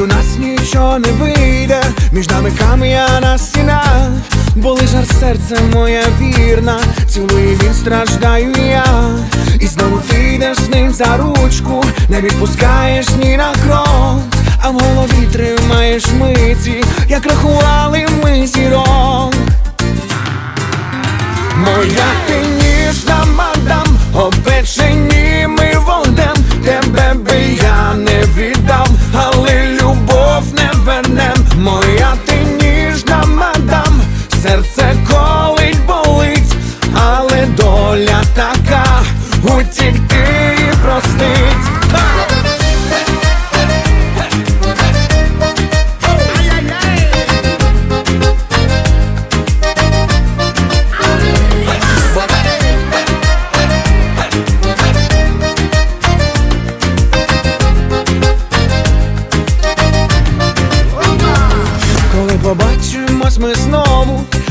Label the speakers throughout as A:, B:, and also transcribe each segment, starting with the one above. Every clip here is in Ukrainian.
A: У нас нічого не вийде, між нами кам'яна стіна, бо лиш серце моя вірна, цілує він страждаю я і знову ти йдеш з ним за ручку, не відпускаєш ні на крок, а в голові тримаєш миці, як рахували ми зірок. Моя ти ніжна мадам, обпечені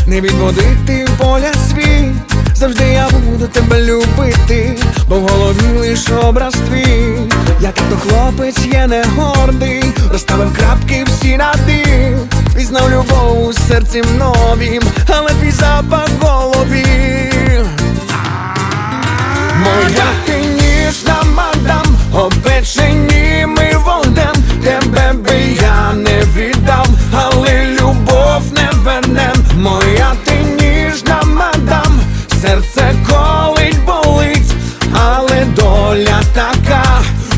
A: не відводити в поля світ Завжди я буду тебе любити, бо в голові лиш образ твій. Як то хлопець є не гордий, розставив крапки всі «і». Пізнав любов у серці новім, але твій запах в голові. Моя ти ніжна мадам, обпечені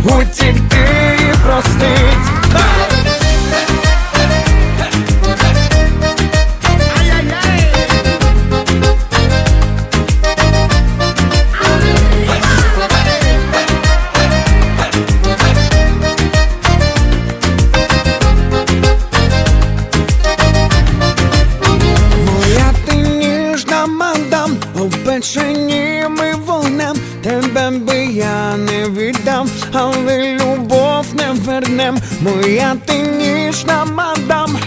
A: утікти і простить. Ха! Моя ти ніжна мадам, обпечені віддам, але любов не вернем. Моя ти ніжна мадам,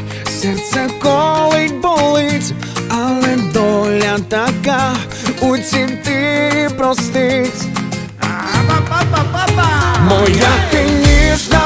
A: серце колить, болить, але доля така, утікти простить. Моя ти ніжна